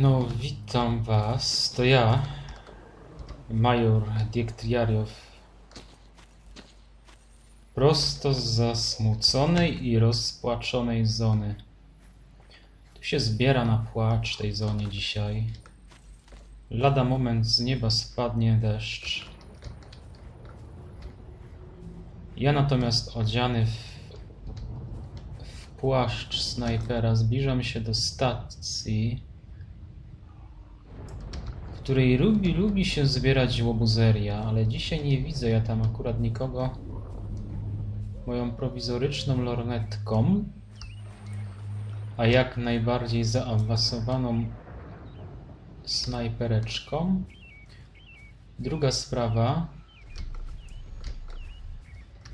No, witam was. To ja, major Diektriariow. Prosto z zasmuconej i rozpłaczonej zony. Tu się zbiera na płacz tej zonie dzisiaj. Lada moment z nieba spadnie deszcz. Ja natomiast odziany w, płaszcz snajpera zbliżam się do stacji, której lubi, lubi się zbierać łobuzeria, ale dzisiaj nie widzę ja tam akurat nikogo moją prowizoryczną lornetką, a jak najbardziej zaawansowaną snajpereczką. Druga sprawa.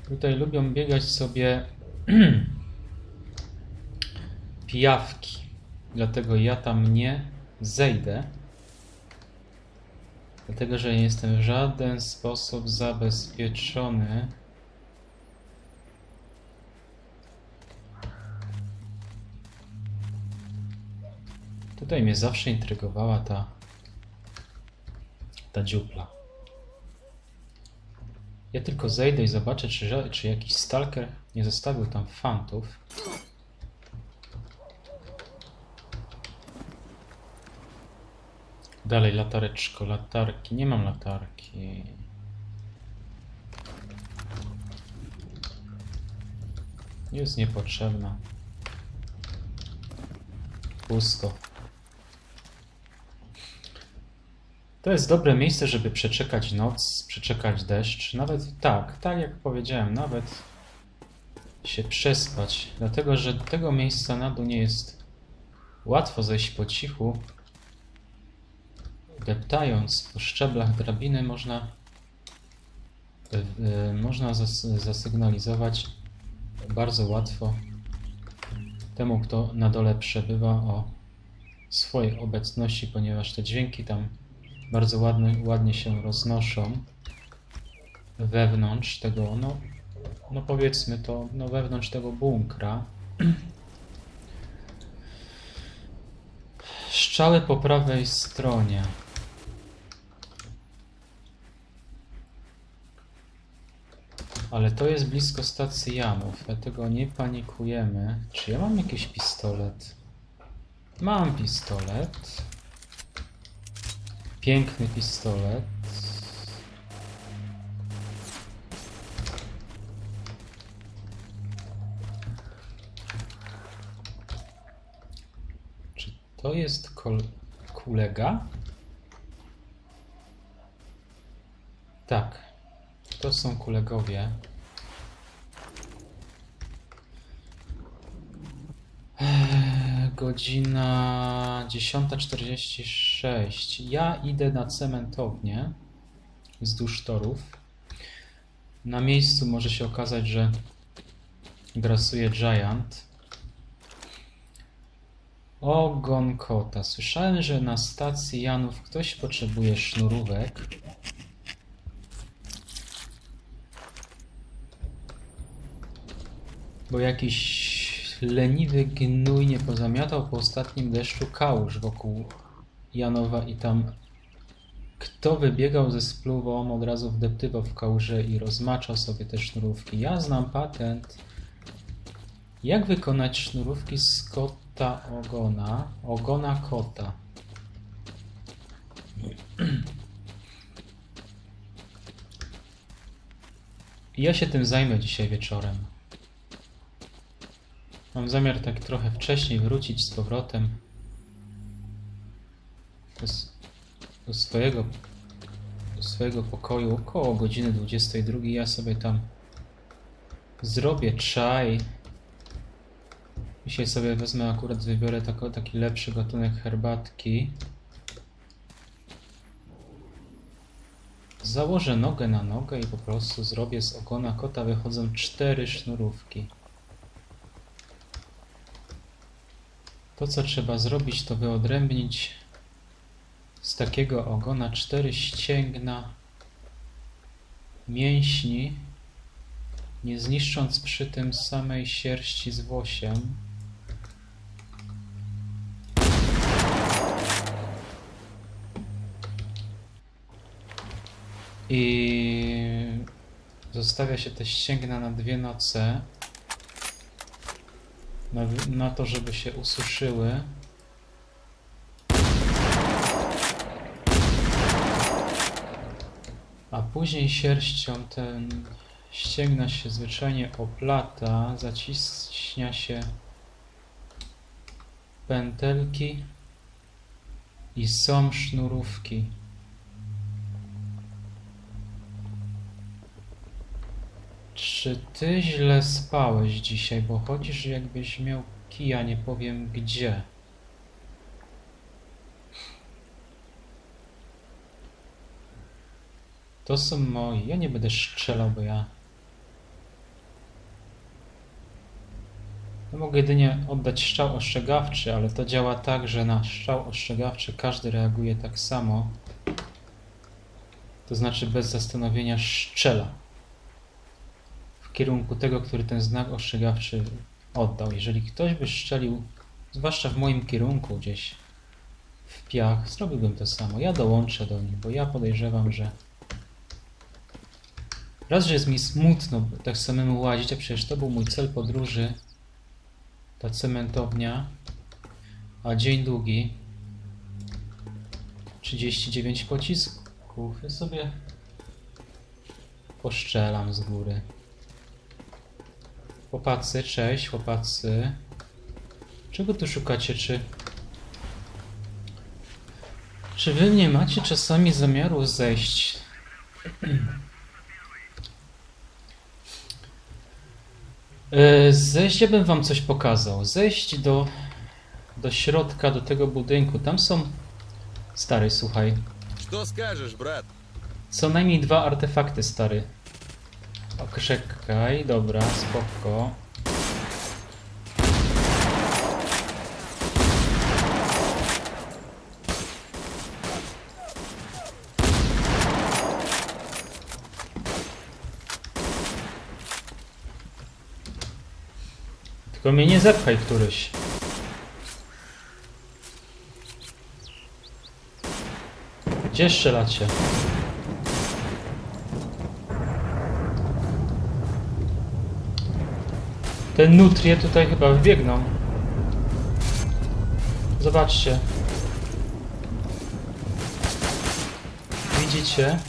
Tutaj lubią biegać sobie pijawki. Dlatego ja tam nie zejdę. Dlatego, że nie jestem w żaden sposób zabezpieczony. Tutaj mnie zawsze intrygowała ta ta dziupla. Ja tylko zejdę i zobaczę, czy, czy jakiś stalker nie zostawił tam fantów. Dalej latareczko, latarki. Nie mam latarki. Jest niepotrzebna. Pusto. To jest dobre miejsce, żeby przeczekać noc, przeczekać deszcz. Nawet tak, tak jak powiedziałem, nawet się przespać. Dlatego, że tego miejsca na dół nie jest łatwo zejść po cichu. Deptając po szczeblach drabiny można, e, można zas zasygnalizować bardzo łatwo temu, kto na dole przebywa o swojej obecności, ponieważ te dźwięki tam bardzo ładnie, ładnie się roznoszą wewnątrz tego, no, no powiedzmy to, no wewnątrz tego bunkra. Strzały po prawej stronie. Ale to jest blisko stacji Janów, dlatego nie panikujemy. Czy ja mam jakiś pistolet? Mam pistolet. Piękny pistolet. Czy to jest kol kolega? Tak. To są kolegowie. Eee, Godzina 10.46. Ja idę na cementownię wzdłuż torów. Na miejscu może się okazać, że grasuje Giant. Ogon kota. Słyszałem, że na stacji Janów ktoś potrzebuje sznurówek. Bo jakiś leniwy gnój nie pozamiatał po ostatnim deszczu kałuż wokół Janowa i tam kto wybiegał ze spluwą, od razu wdeptywał w kałuże i rozmaczał sobie te sznurówki. Ja znam patent. Jak wykonać sznurówki z kota ogona? Ogona kota. Ja się tym zajmę dzisiaj wieczorem. Mam zamiar tak trochę wcześniej wrócić z powrotem do, do swojego, do swojego pokoju około godziny 22. Ja sobie tam zrobię czaj. Dzisiaj sobie wezmę akurat, wybiorę tako, taki lepszy gatunek herbatki. Założę nogę na nogę i po prostu zrobię z ogona kota wychodzą cztery sznurówki. To, co trzeba zrobić, to wyodrębnić z takiego ogona cztery ścięgna mięśni, nie zniszcząc przy tym samej sierści z włosiem. I zostawia się te ścięgna na dwie noce. Na, na to, żeby się ususzyły. A później sierścią ten ścięgna się zwyczajnie oplata, zaciśnia się pętelki i są sznurówki. Czy ty źle spałeś dzisiaj, bo chodzisz jakbyś miał kija, nie powiem gdzie. To są moi. Ja nie będę strzelał, bo ja. Ja mogę jedynie oddać strzał ostrzegawczy, ale to działa tak, że na strzał ostrzegawczy każdy reaguje tak samo. To znaczy bez zastanowienia strzela kierunku tego, który ten znak ostrzegawczy oddał. Jeżeli ktoś by strzelił, zwłaszcza w moim kierunku gdzieś w piach, zrobiłbym to samo. Ja dołączę do nich, bo ja podejrzewam, że raz, że jest mi smutno tak samemu łazić, a przecież to był mój cel podróży, ta cementownia, a dzień długi, 39 pocisków, ja sobie poszczelam z góry. Chłopacy, cześć, chłopacy. Czego tu szukacie? Czy... Czy wy nie macie czasami zamiaru zejść? E, zejść, ja bym wam coś pokazał. Zejść do, do środka, do tego budynku. Tam są... Stary, słuchaj. Co najmniej dwa artefakty, stary. O, czekaj, dobra, spoko. Tylko mnie nie zepchaj któryś. Gdzie strzelacie? Te nutrie tutaj chyba wbiegną. Zobaczcie. Widzicie?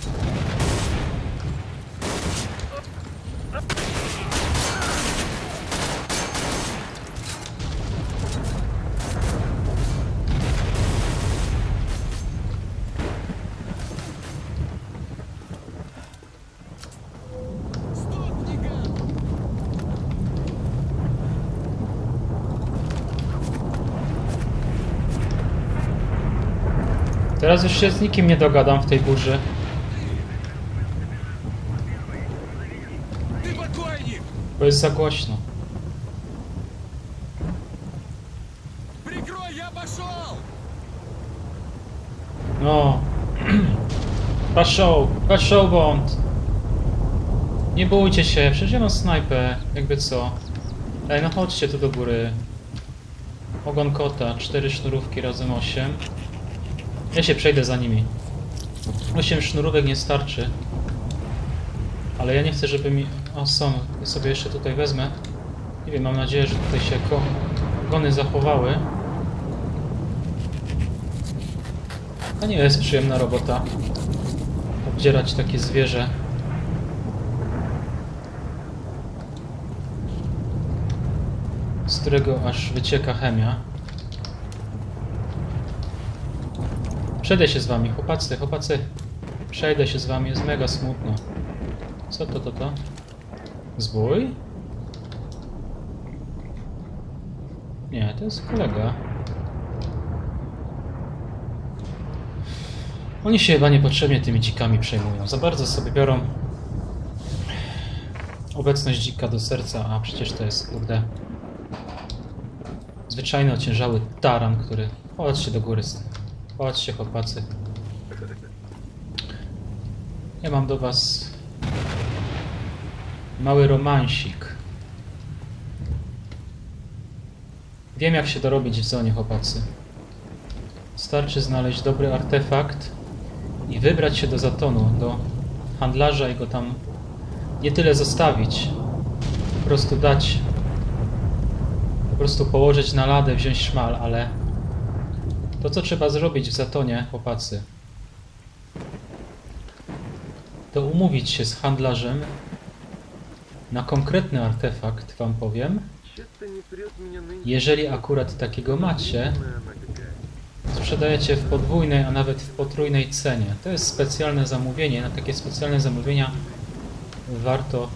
Teraz już się z nikim nie dogadam w tej burzy. Bo jest za głośno. No. Paszą, paszą bąd. Nie bójcie się, przecież mam snajpę, jakby co. Ej, no chodźcie tu do góry. Ogon kota, cztery sznurówki razem osiem. Ja się przejdę za nimi. Osiem sznurówek nie starczy. Ale ja nie chcę, żeby mi... O, są. Ja sobie jeszcze tutaj wezmę. Nie wiem, mam nadzieję, że tutaj się gony zachowały. To nie jest przyjemna robota. Obdzierać takie zwierzę. Z którego aż wycieka chemia. Przejdę się z wami, chłopacy, chłopacy. Przejdę się z wami, jest mega smutno. Co to, to, to? Zbój? Nie, to jest kolega. Oni się chyba niepotrzebnie tymi dzikami przejmują. Za bardzo sobie biorą obecność dzika do serca, a przecież to jest, kurde, zwyczajny ociężały taran, który... Chodźcie do góry. Chodźcie, chłopacy. Ja mam do was mały romansik. Wiem, jak się dorobić w zonie, chłopacy. Starczy znaleźć dobry artefakt i wybrać się do Zatonu, do handlarza i go tam nie tyle zostawić, po prostu dać, po prostu położyć na ladę, wziąć szmal, ale to co trzeba zrobić w Zatonie, chłopacy, to umówić się z handlarzem na konkretny artefakt, wam powiem. Jeżeli akurat takiego macie, sprzedajecie w podwójnej, a nawet w potrójnej cenie. To jest specjalne zamówienie. Na takie specjalne zamówienia warto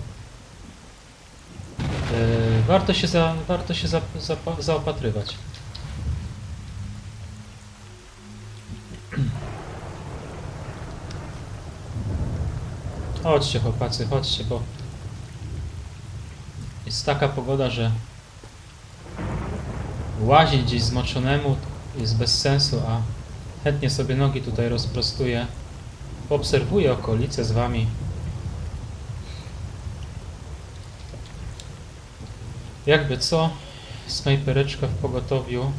yy, warto się, za, warto się za, za, zaopatrywać. Chodźcie chłopacy, chodźcie, bo jest taka pogoda, że łazić gdzieś zmoczonemu jest bez sensu, a chętnie sobie nogi tutaj rozprostuję. Poobserwuję okolice z wami. Jakby co, snajpereczka w pogotowiu.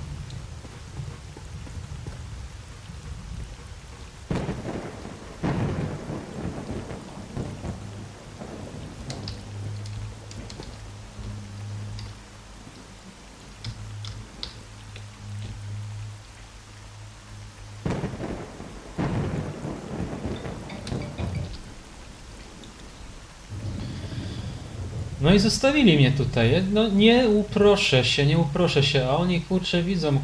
No i zostawili mnie tutaj. No nie uproszę się, nie uproszę się, a oni kurczę widzą,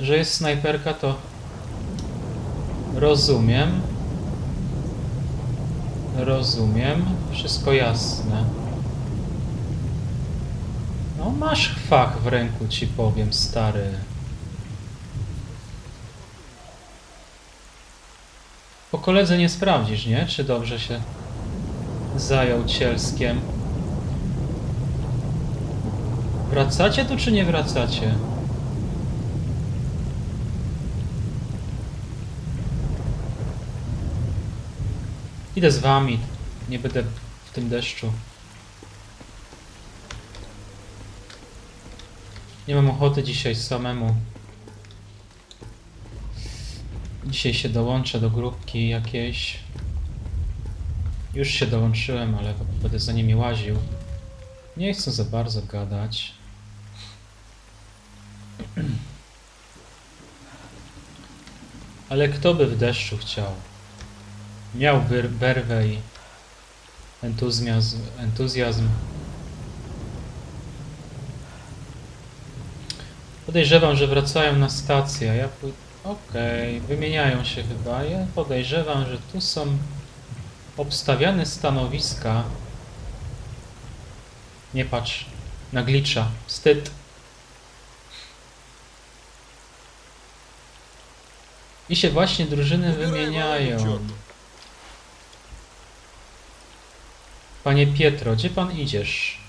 że jest snajperka, to rozumiem. Rozumiem, wszystko jasne. No masz fach w ręku, ci powiem, stary. Po koledze nie sprawdzisz, nie? Czy dobrze się zajął cielskiem. Wracacie tu czy nie wracacie? Idę z wami. Nie będę w tym deszczu. Nie mam ochoty dzisiaj samemu. Dzisiaj się dołączę do grupki jakiejś. Już się dołączyłem, ale będę za nimi łaził. Nie chcę za bardzo gadać. Ale kto by w deszczu chciał? Miał werwę i entuzjazm, entuzjazm. Podejrzewam, że wracają na stację. Ja. Okej, wymieniają się chyba. Ja podejrzewam, że tu są obstawiane stanowiska. Nie patrz na glicza. Wstyd. I się właśnie drużyny wymieniają. Panie Pietro, gdzie pan idziesz?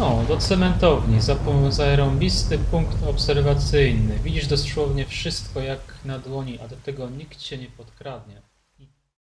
O, do cementowni, za, zarąbisty punkt obserwacyjny. Widzisz dosłownie wszystko jak na dłoni, a do tego nikt cię nie podkradnie.